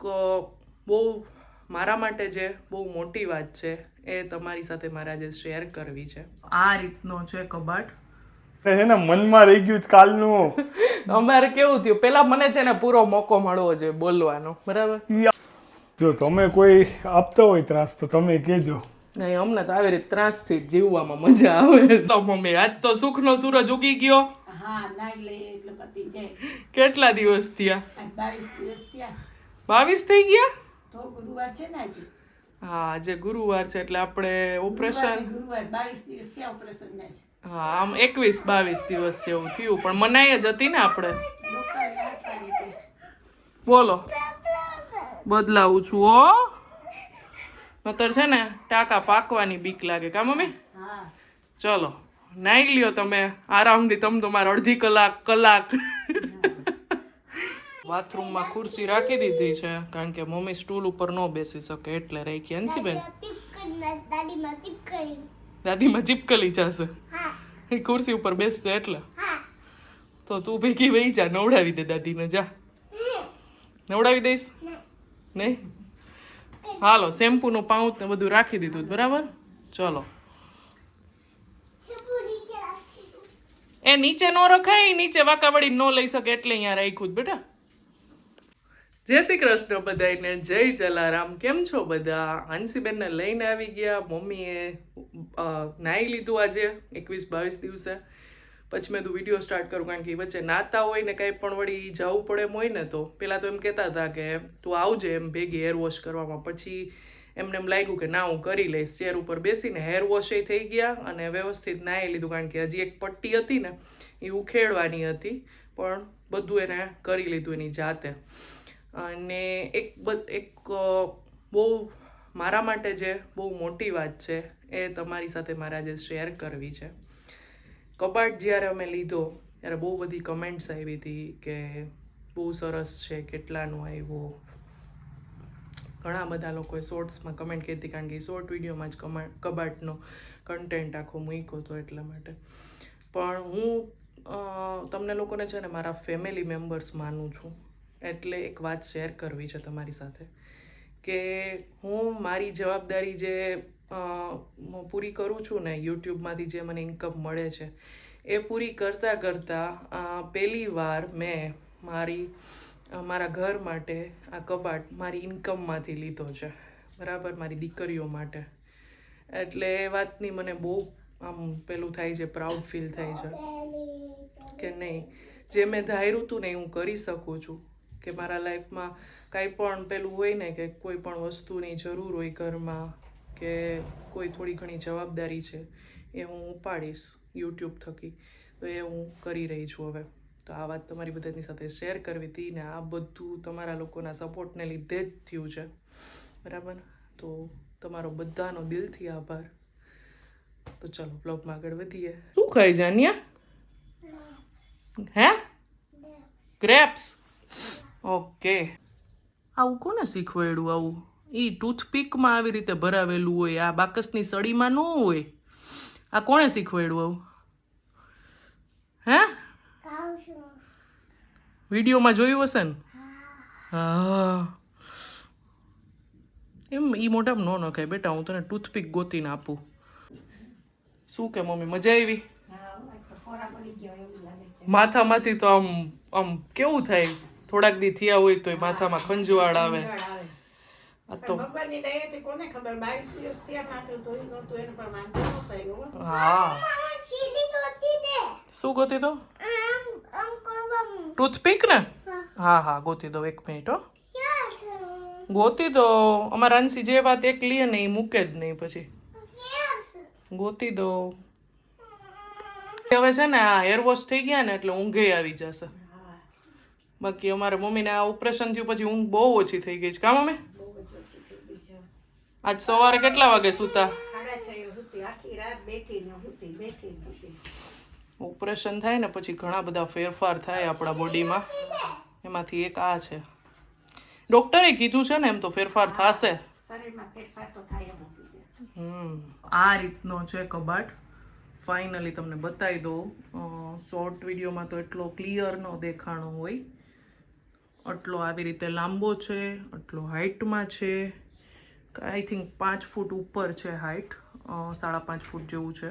બહુ મારા માટે જે બહુ મોટી વાત છે એ તમારી સાથે મારે આજે શેર કરવી છે. આ રીતનો છે કબાટ. છે ને મનમાં રહી ગયું છે કાલનું. અમારે કેવું થયું? પેલા મને છે ને પૂરો મોકો મળવો જોઈએ બોલવાનો. બરાબર? જો તમે કોઈ આપતા હોય ત્રાસ તો તમે કહેજો. નહીં અમને તો આવી રીતે ત્રાસથી જ જીવવામાં મજા આવે. તો મમ્મી આજ તો સુખનો સૂરજ ઉગી ગયો. હા નાઈ લઈએ એટલે પતી જાય. કેટલા દિવસ થયા? આજ બાવીસ દિવસ થયા. બાવીસ થઈ ગયા? તો ગુરુવાર છે ને આજે. હા આજે ગુરુવાર છે એટલે આપણે ઓપરેશન ગુરુવાર બાવીસ દિવસ થયા ઓપરેશન ના છે. હા આમ એકવીસ બાવીસ દિવસ જેવું થયું પણ મનાઈ જ હતી ને આપણે. બોલો. બદલાવું છું હો. નતર છે ને ટાકા પાકવાની બીક લાગે કા મમ્મી? ચલો નાઈ લ્યો તમે. આરામથી તમે તમારે અડધી કલાક કલાક. બાથરૂમમાં ખુરશી રાખી દીધી છે કારણ કે મમ્મી સ્ટૂલ ઉપર ન બેસી શકે એટલે રાખી હંસીબેન દાદીમાં ચીપકલી જશે? એ ખુરશી ઉપર બેસશે એટલે? તો તું ભેગી વહી જા નવડાવી દે દાદીને જા. નવડાવી દઈશ? નહીં? હાલો શેમ્પૂનું પાઉચ ને બધું રાખી દીધું બરાબર? ચલો. એ નીચે ન રખાય નીચે વાંકાવળી ન લઈ શકે એટલે અહીંયા રાખ્યું જ બેટા. જય શ્રી કૃષ્ણ બધાને જય જલારામ. કેમ છો બધા? હંસીબેનને લઈને આવી ગયા. મમ્મીએ નાહી લીધું આજે, એકવીસ બાવીસ દિવસે. પછી મેં તું વીડિયો સ્ટાર્ટ કરું, કારણ કે વચ્ચે નાતા હોય ને કંઈ પણ વળી જવું પડે એમ હોય ને તો. પહેલાં તો એમ કહેતા હતા કે, તું આવજે એમ ભેગી હેર વોશ કરવામાં. પછી એમને એમ લાગ્યું કે, ના, હું કરી લઈશ. ચેર ઉપર બેસીને હેર વોશ થઈ ગયા અને વ્યવસ્થિત નાહી લીધું, કારણ કે હજી એક પટ્ટી હતી ને એ ઉખેડવાની હતી. પણ બધું એને કરી લીધું એની જાતે. અને એક એક બહુ મારા માટે જે બહુ મોટી વાત છે એ તમારી સાથે મારે આજે શેર કરવી છે. કબાટ જ્યારે અમે લીધો, ત્યારે બહુ બધી કમેન્ટ્સ આવી હતી કે બહુ સરસ છે, કેટલાનું આવ્યું. ઘણા બધા લોકોએ શોર્ટ્સમાં કમેન્ટ કરી હતી કારણ કે શોર્ટ વિડીયોમાં જ કમા, કબાટનો કન્ટેન્ટ આખો મૂક્યો હતો એટલા માટે. પણ હું તમને લોકોને છે ને મારા ફેમિલી મેમ્બર્સ માનું છું. એટલે એક વાત શેર કરવી છે તમારી સાથે કે હું મારી જવાબદારી જે પૂરી કરું છું ને યુટ્યુબમાંથી જે મને ઇન્કમ મળે છે, એ પૂરી કરતાં કરતાં પહેલી વાર મેં મારી મારા ઘર માટે આ કબાટ મારી ઇન્કમમાંથી લીધો છે. બરાબર? મારી દીકરીઓ માટે. એટલે એ વાતની મને બહુ આમ પેલું થાય છે પ્રાઉડ ફીલ થાય છે. કે નહીં? જે મેં ધાર્યું હતું ને હું કરી શકું છું. કે મારા લાઈફમાં કાંઈ પણ પેલું હોય ને કે કોઈ પણ વસ્તુની જરૂર હોય ઘરમાં કે કોઈ થોડી ઘણી જવાબદારી છે એ હું ઉપાડીશ યુટ્યુબ થકી. તો એ હું કરી રહી છું હવે. તો આ વાત તમારી બધાની સાથે શેર કરવી હતી ને આ બધું તમારા લોકોના સપોર્ટને લીધે જ થયું છે. બરાબર? તો તમારો બધાનો દિલથી આભાર. તો ચલો બ્લોગમાં આગળ વધીએ. શું ખાઈ જાન્યા? હે? Grapes okay. આવું કોને શીખવાડ્યું આવું? એ ટૂથપીકમાં આવી રીતે ભરાવેલું હોય આ બાકસની સળીમાં ન હોય. આ કોણે શીખવાડ્યું આવું? હે? વિડીયોમાં જોયું હશે ને? હા. એમ ઈ મોઢામાં ન નખાય બેટા હું તને ટૂથપીક ગોતીને આપું. શું કે મમ્મી મજા આવી? હા આજ તો ખોરા પડી ગયો એવું લાગે છે. માથામાંથી તો આમ આમ કેવું થાય? થોડાક દી થયા હોય તો માથામાં ખંજવાળ આવે. આ તો કોને ખબર? દિવસ એને પણ હો. શું ગોતી દો? આમ આમ કરવાનું. ટૂથપીક ને? હા. હા ગોતી દો એક મિનિટ હો. ગોતી દો. અમારા અંશી જે વાત એક લે ને એ મૂકે જ નહીં પછી. ગોતી દો. હવે છે ને આ હેર વોશ થઈ ગયા ને એટલે ઊંઘે આવી જશે. બાકી અમારે મમ્મીને આ ઓપરેશન થયું પછી ઊંઘ બહુ ઓછી થઈ ગઈ છે. કામ છે. આજ સવારે કેટલા વાગે સૂતા? ઓપરેશન થાય ને પછી ઘણા બધા ફેરફાર થાય આપણા બોડીમાં. એમાંથી એક આ છે. ડૉક્ટરે કીધું છે ને એમ તો ફેરફાર થશે. હમ. આ રીતનો છે કબાટ. ફાઇનલી તમને બતાવી દઉં. શોર્ટ વિડીયોમાં તો એટલો ક્લિયર ન દેખાણો હોય. આટલો આવી રીતે લાંબો છે આટલો હાઇટમાં છે. આઈ થિંક પાંચ ફૂટ ઉપર છે હાઇટ સાડા પાંચ ફૂટ જેવું છે.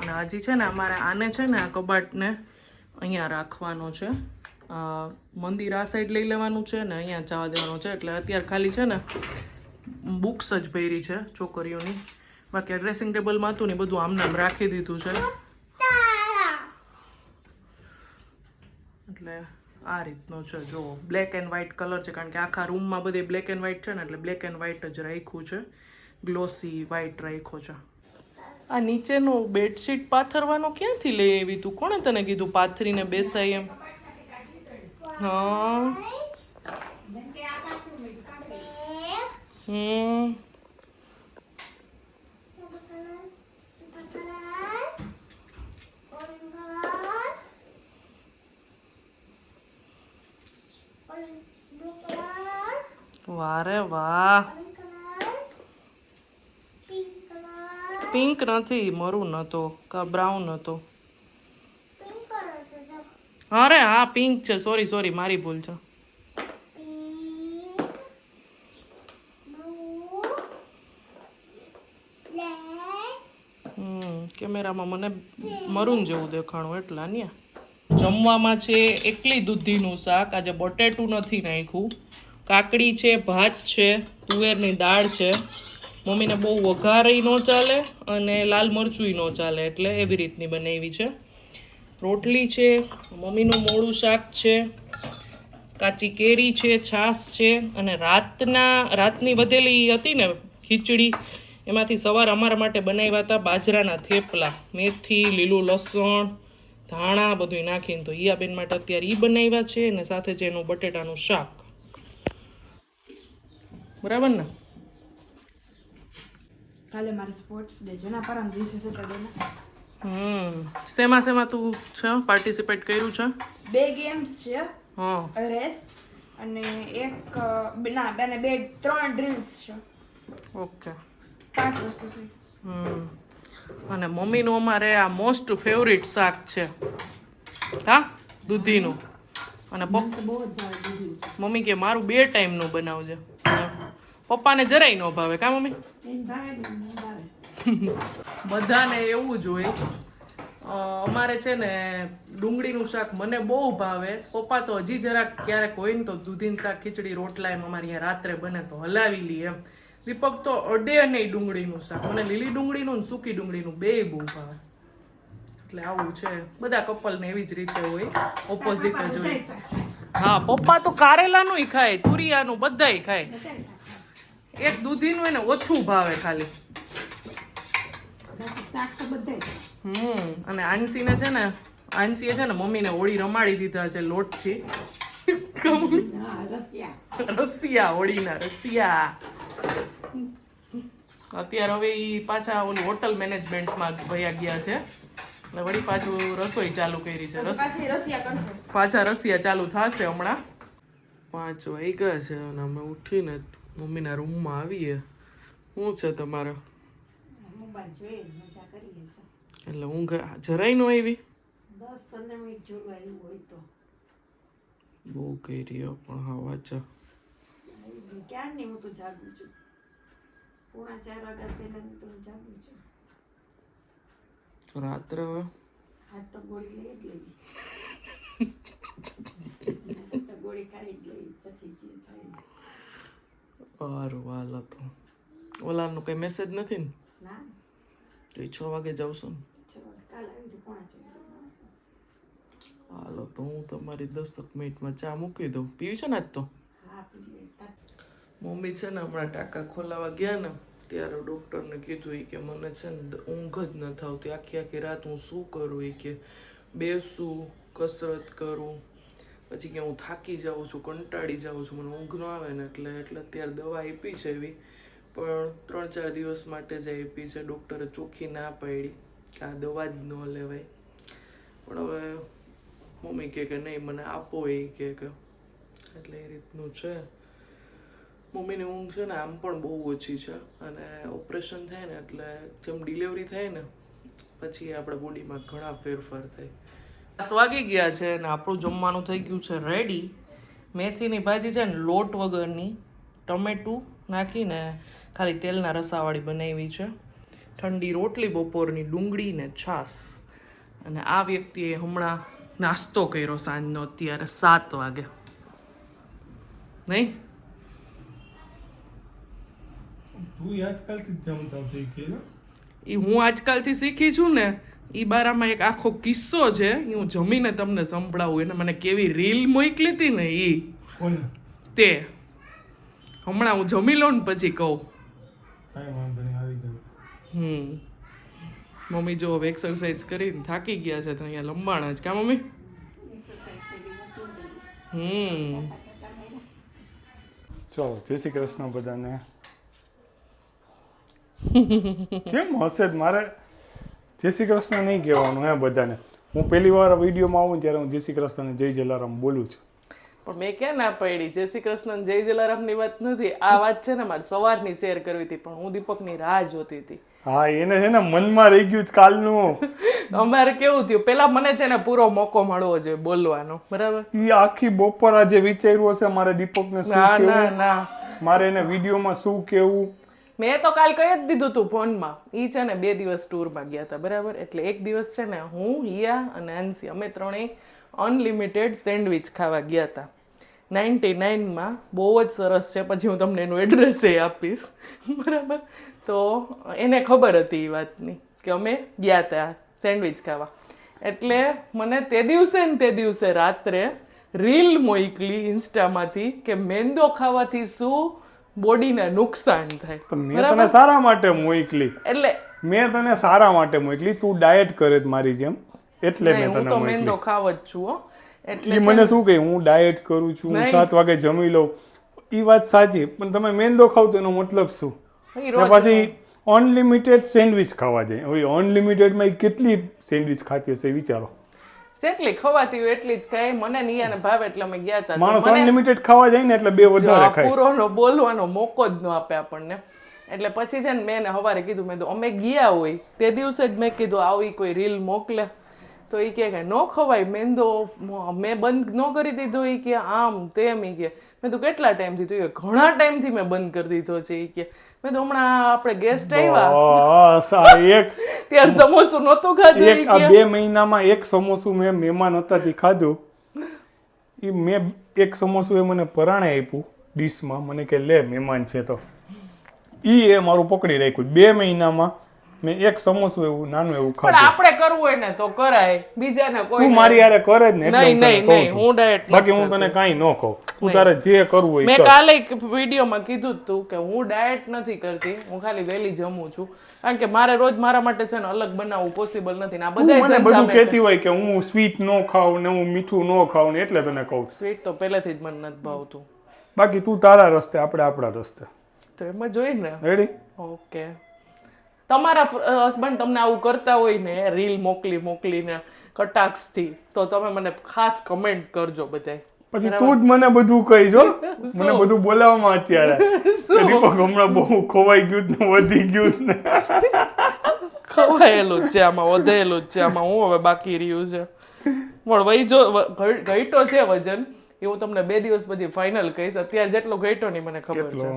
અને હજી છે ને અમારે આને છે ને આ કબાટને અહીંયા રાખવાનો છે. મંદિર આ સાઈડ લઈ લેવાનું છે ને અહીંયા જવા દેવાનું છે. એટલે અત્યારે ખાલી છે ને બુક્સ જ ભરી છે છોકરીઓની. બાકી ડ્રેસિંગ ટેબલમાં હતું ને બધું આમને આમ રાખી દીધું છે. એટલે આ રીતનો છે જો બ્લેક એન્ડ વ્હાઇટ કલર છે કારણ કે આખા રૂમમાં બધી બ્લેક એન્ડ વ્હાઇટ છે ને એટલે બ્લેક એન્ડ વ્હાઇટ જ રાખ્યું છે. ગ્લોસી વ્હાઇટ રાખ્યો છે. આ નીચેનું બેડશીટ પાથરવાનો ક્યાંથી લઈ આવી તું? કોણે તને કીધું પાથરીને બેસાય એમ? હા. હમ વારે વાહ પિંક નથી મરૂન હતો કા બ્રાઉન હતો અરે હા પિંક છે સોરી સોરી મારી ભૂલ છે કેમેરામાં મને મરૂન જેવું દેખાણું, એટલા ને જમવામાં છે એકલી દૂધીનું શાક, આજે બટેટું નથી નાખ્યું. કાકડી છે, ભાત છે, તુવેરની દાળ છે. મમ્મીને બહુ વઘારેય ન ચાલે અને લાલ મરચુંય ન ચાલે, એટલે એવી રીતની બનાવી છે. રોટલી છે, મમ્મીનું મોડું શાક છે, કાચી કેરી છે, છાશ છે અને રાતના, રાતની વધેલી હતી ને ખીચડી, એમાંથી સવાર અમારા માટે બનાવ્યા હતા બાજરાના થેપલા. મેથી, લીલું લસણ, ધાણા બધું નાખીને તો ઈયાબેન માટે અત્યારે એ બનાવ્યા છે અને સાથે છે એનું બટેટાનું શાક. બરાબર ને? કાલે મારે સ્પોર્ટ્સ ડે છે ને પરમ દિવસે સેટરડેના હમ શેમાં શેમાં તું છે? પાર્ટિસિપેટ કર્યું છે? બે ગેમ્સ છે હા. રેસ અને એક ના બે ને બે ત્રણ ડ્રિલ્સ છે. ઓકે. પાંચ વસ્તુ છે. હમ. અને મમ્મીનું અમારે આ મોસ્ટ ફેવરિટ શાક છે. હા? દૂધીનું. અને બહુ મમ્મી કે મારું બે ટાઈમનું બનાવજે. પપ્પાને જરાય ન ભાવે. કા મમ્મી. બધાને એવું જ હોય. અમારે છે ને ડુંગળીનું શાક મને બહુ ભાવે. પપ્પા તો હજી જરાક ક્યારેક હોય ને તો દૂધીન શાક ખીચડી રોટલા એમ અમારે અહીંયા રાત્રે બને તો હલાવી લઈએ એમ. દીપક તો અડે નહીં ડુંગળીનું શાક. મને લીલી ડુંગળીનું ને સૂકી ડુંગળીનું બે બહુ ભાવે. એટલે આવું છે. બધા કપલને એવી જ રીતે હોય. ઓપોઝિટ જ હોય. હા પપ્પા તો કારેલાનું ખાય તુરિયાનું બધાય ખાય. એક દૂધીનું એને ઓછું ભાવે ખાલી. હમ અને આંસીને છે ને આંસીએ છે ને મમ્મીને હોળી રમાડી દીધા છે લોટથી. થી રસિયા. હોળીના રસિયા. અત્યારે હવે ઈ પાછા ઓલું હોટલ મેનેજમેન્ટમાં ભયા ગયા છે. એટલે વળી પાછું રસોઈ ચાલુ કરી છે પાછા રસિયા ચાલુ થશે હમણાં. પાંચ વાગ્યા છે અને અમે ઉઠીને મમ્મીના રૂમમાં આવીએ. શું છે તમારે? એટલે ઊંઘ જરાય નો આવી? દસ પંદર મિનિટ જોવા એવું હોય તો. બહુ કરી રહ્યો પણ હા વાચા. ક્યાં નહીં હું તો જાગું છું. પોણા ચાર વાગ્યા પહેલાની તો હું જાગું છું. રાત્રે હવે? તો ગોળી લઈ જ લેવી ગોળી ખાઈ જ લેવી પછી જે થાય સારું હાલ તો. ઓલાનો કઈ મેસેજ નથી ને? તો એ છ વાગે છું ને. હાલો તો હું તમારી દસક મિનિટમાં ચા મૂકી દઉં. પીવી છે ને આજ તો? મમ્મી છે ને હમણાં ટાંકા ખોલાવા ગયા ને ત્યારે ડૉક્ટરને કીધું એ કે મને છે ને ઊંઘ જ ન થતી આખી આખી રાત હું શું કરું એ કે બેસું કસરત કરું પછી કે હું થાકી જાઉં છું, કંટાળી જાઉં છું, મને ઊંઘ ન આવે ને એટલે એટલે અત્યારે દવા આપી છે એવી. પણ ત્રણ ચાર દિવસ માટે જ આપી છે, ડૉક્ટરે ચોખ્ખી ના પાડી કે આ દવા જ ન લેવાય. પણ હવે મમ્મી કહે કે નહીં, મને આપો એ કહે કે. એટલે એ રીતનું છે. મમ્મીની ઊંઘ છે ને આમ પણ બહુ ઓછી છે અને ઓપરેશન થાય ને એટલે જેમ ડિલિવરી થાય ને, પછી આપણા બોડીમાં ઘણા ફેરફાર થાય. સાત વાગી ગયા છે અને આપણું જમવાનું થઈ ગયું છે રેડી મેથીની ભાજી છે ને લોટ વગરની ટમેટું નાખીને ખાલી તેલના રસાવાળી બનાવી છે. ઠંડી રોટલી બપોરની ડુંગળી ને છાશ. અને આ વ્યક્તિએ હમણાં નાસ્તો કર્યો સાંજનો અત્યારે સાત વાગે. નહીં? તું આજકાલથી જમતા શીખી એ હું આજકાલથી શીખી છું ને એ બારામાં એક આખો કિસ્સો છે હું જમીને તમને સંભળાવું એને મને કેવી રીલ મોકલી હતી ને એ તે. હમણાં હું જમી લઉં ને પછી કહું. કાંઈ વાંધો નહીં આવી હમ. મમ્મી જો હવે એક્સરસાઇઝ કરીને થાકી ગયા છે તો અહીંયા લંબાણા જ કા મમ્મી? હમ. ચાલો જય શ્રી કૃષ્ણ બધાને. કેમ હશે જ? મારે જય શ્રી કૃષ્ણ નહીં કહેવાનું હે બધાને? હું પહેલી વાર વિડીયોમાં આવું ત્યારે હું જય શ્રી કૃષ્ણ જય જલારામ બોલું છું. પણ મેં ક્યાં ના પડી? જય શ્રી કૃષ્ણ જય જલારામની વાત નથી. આ વાત છે ને મારે સવારની શેર કરવી હતી પણ હું દીપકની રાહ જોતી હતી. હા એને છે ને મનમાં રહી ગયું કાલનું. અમારે કેવું થયું? પેલા મને છે ને પૂરો મોકો મળવો જોઈએ બોલવાનો. બરાબર? એ આખી બપોર આજે વિચાર્યું હશે મારે દીપકને શું ના ના ના. મારે એને વિડીયોમાં શું કેવું? મેં તો કાલ કહી જ દીધું તું ફોનમાં. એ છે ને બે દિવસ ટૂરમાં ગયા હતા બરાબર? એટલે એક દિવસ છે ને હું, હિયા અને આન્સી અમે ત્રણેય અનલિમિટેડ સેન્ડવિચ ખાવા ગયા હતા નાઇન્ટી નાઇનમાં બહુ જ સરસ છે, પછી હું તમને એનું એડ્રેસ એ આપીશ. બરાબર? તો એને ખબર હતી એ વાતની કે અમે ગયા હતા સેન્ડવિચ ખાવા. એટલે મને તે દિવસે ને તે દિવસે રાત્રે રીલ મોકલી ઇન્સ્ટામાંથી કે મેંદો ખાવાથી શું બોડીને નુકસાન થાય. મેં તને સારા માટે મોકલી. એટલે મેં તને સારા માટે મોકલી. તું ડાયટ કરે મારી જેમ. એટલે મેં હું તને તો મેં મેંદો ખાવ જ છું હો. એટલે મને શું કહે? હું ડાયટ કરું છું હું સાત વાગે જમી લઉં. એ વાત સાચી પણ તમે મેંદો ખાવ તો એનો મતલબ શું? પછી અનલિમિટેડ સેન્ડવિચ ખાવા જાય. હવે અનલિમિટેડમાં કેટલી સેન્ડવિચ ખાતી હશે વિચારો. જેટલી ખવાતી હોય એટલી જ ખાય. મને નિયાને ભાવે એટલે અમે ગયા હતા માણસ અનલિમિટેડ ખાવા જાય ને એટલે બે વધારે ખાય. પૂરોનો બોલવાનો મોકો જ ન આપે આપણને. એટલે પછી છે ને મેં એને સવારે કીધું મેં તો અમે ગયા હોય તે દિવસે જ મેં કીધું આવી કોઈ રીલ મોકલે. તો એ કહે કે ન ખવાય મેંદો મ- બંધ ન કરી દીધો. એ કે આમ તેમ. એ કે મેં તો કેટલા ટાઈમથી તો ઘણા ટાઈમથી મેં બંધ કરી દીધો છે. એ કે મેં તો હમણાં આપણે ગેસ્ટ આવ્યા. એક ત્યારે સમોસું નહોતું ખાધું આ બે મહિનામાં એક સમોસું મેં મહેમાન હતા તે ખાધું. એ મેં એક સમોસું એ મને પરાણે આપ્યું ડીશમાં. મને કે લે મહેમાન છે તો. એ એ મારું પકડી રાખ્યું. બે મહિનામાં મેં એક સમોસું એવું નાનું એવું પણ આપણે કરવું હોય ને તો કરાય. બીજાને કોઈ તું મારી યારે કરે જ ને નહીં, નહીં, નહીં, હું ડાયટ બાકી હું તને કાંઈ ન કહું. તું તારે જે કરવું હોય મેં કાલે એક વિડીયોમાં કીધું તું કે હું ડાયટ નથી કરતી હું ખાલી વેલી જમું છું. કારણ કે મારે રોજ મારા માટે છે ને અલગ બનાવવું પોસિબલ નથી ને આ બધા મને બધું કહેતી હોય કે હું સ્વીટ ન ખાઉં ને હું મીઠું ન ખાઉં ને એટલે તને કહું સ્વીટ તો પહેલેથી જ મને નથી ભાવતું. બાકી તું તારા રસ્તે આપણે આપણા રસ્તે. તો એમાં જોઈ ને. રેડી ઓકે તમારા હસબન્ડ તમને આવું કરતા હોય ને રીલ મોકલી મોકલીને કટાક્ષથી તો તમે મને ખાસ કમેન્ટ કરજો બધાય. પછી તું જ મને બધું કહીજો મને બધું બોલાવવામાં અત્યારે. દીપક હમણાં બહુ ખોવાઈ ગયું ને વધી ગયું ને. ખવાયેલું જ છે આમાં વધેલું જ છે આમાં હું હવે બાકી રહ્યું છે. પણ વહી જો ઘટ્યો છે વજન એ હું તમને બે દિવસ પછી ફાઇનલ કહીશ. અત્યારે જેટલો ઘટ્યો નહીં મને ખબર છે.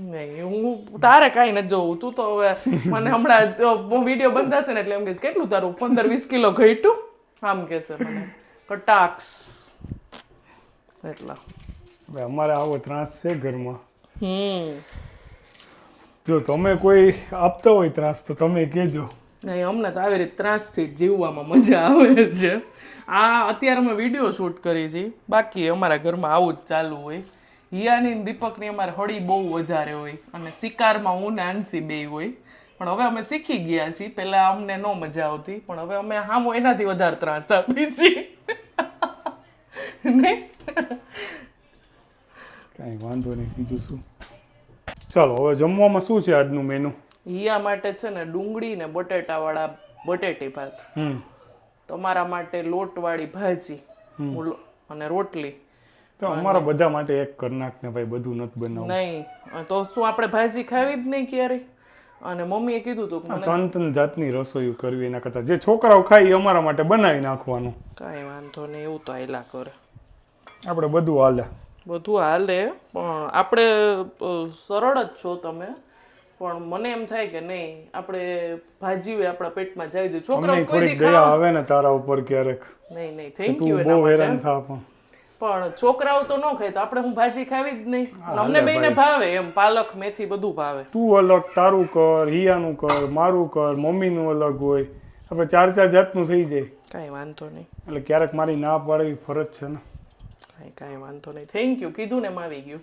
નહીં હું તારે કાંઈ નથી જોવું. તું તો હવે મને હમણાં વીડિયો બંધ થશે ને એટલે એમ કહીશ કેટલું તારું? પંદર વીસ કિલો ઘટ્યું? આમ કહેશે મને. કટાક્ષ. એટલા. હવે અમારે આવો ત્રાસ છે ઘરમાં. હમ. જો તમે કોઈ આપતા હોય ત્રાસ તો તમે કહેજો. નહીં અમને તો આવી રીતે ત્રાસથી જીવવામાં મજા આવે છે. આ અત્યારે અમે વીડિયો શૂટ કરી છે. બાકી અમારા ઘરમાં આવું જ ચાલુ હોય. હિયાની દીપકની અમારે હળી બહુ વધારે હોય અને શિકારમાં હું ને આંસી બે હોય. પણ હવે અમે શીખી ગયા છીએ. પહેલાં અમને ન મજા આવતી પણ હવે અમે હામો એનાથી વધારે ત્રાસ આપી છીએ. કાંઈ વાંધો નહીં બીજું શું? ચાલો હવે જમવામાં શું છે આજનું મેનુ હિયા માટે છે ને ડુંગળી ને બટેટાવાળા બટેટી ભાત. હમ. તમારા માટે લોટવાળી ભાજી. અને રોટલી. તો અમારા બધા માટે એક કર નાખ ને ભાઈ બધું નથી બનાવવું. નહીં તો શું આપણે ભાજી ખાવી જ નહીં ક્યારેય અને મમ્મીએ કીધું હતું કે ત્રણ ત્રણ જાતની રસોઈ કરવી એના કરતા. જે છોકરાઓ ખાય એ અમારા માટે બનાવી નાખવાનું. કાંઈ વાંધો નહીં એવું તો આયલા કરે. આપણે બધું હાલે. બધું હાલે પણ આપણે સરળ જ છો તમે. પણ મને એમ થાય કે નહીં આપણે ભાજી હોય આપણા પેટમાં જાય દે. છોકરાઓ કોઈ દી આવે ને તારા ઉપર ક્યારેક. નહીં નહીં થેન્ક યુ બહુ હેરાન થા પણ. પણ છોકરાઓ તો ન ખાય તો આપણે હું ભાજી ખાવી જ નહીં. અમને બેને ભાવે એમ પાલક મેથી બધું ભાવે. તું અલગ તારું કર હિયાનું કર મારું કર મમ્મીનું અલગ હોય. આપણે ચાર ચાર જાતનું થઈ જાય. કાંઈ વાંધો નહીં. એટલે ક્યારેક મારી ના પાડવી ફરજ છે ને? કાંઈ કાંઈ વાંધો નહીં. થેન્ક યુ કીધું ને એમ આવી ગયું.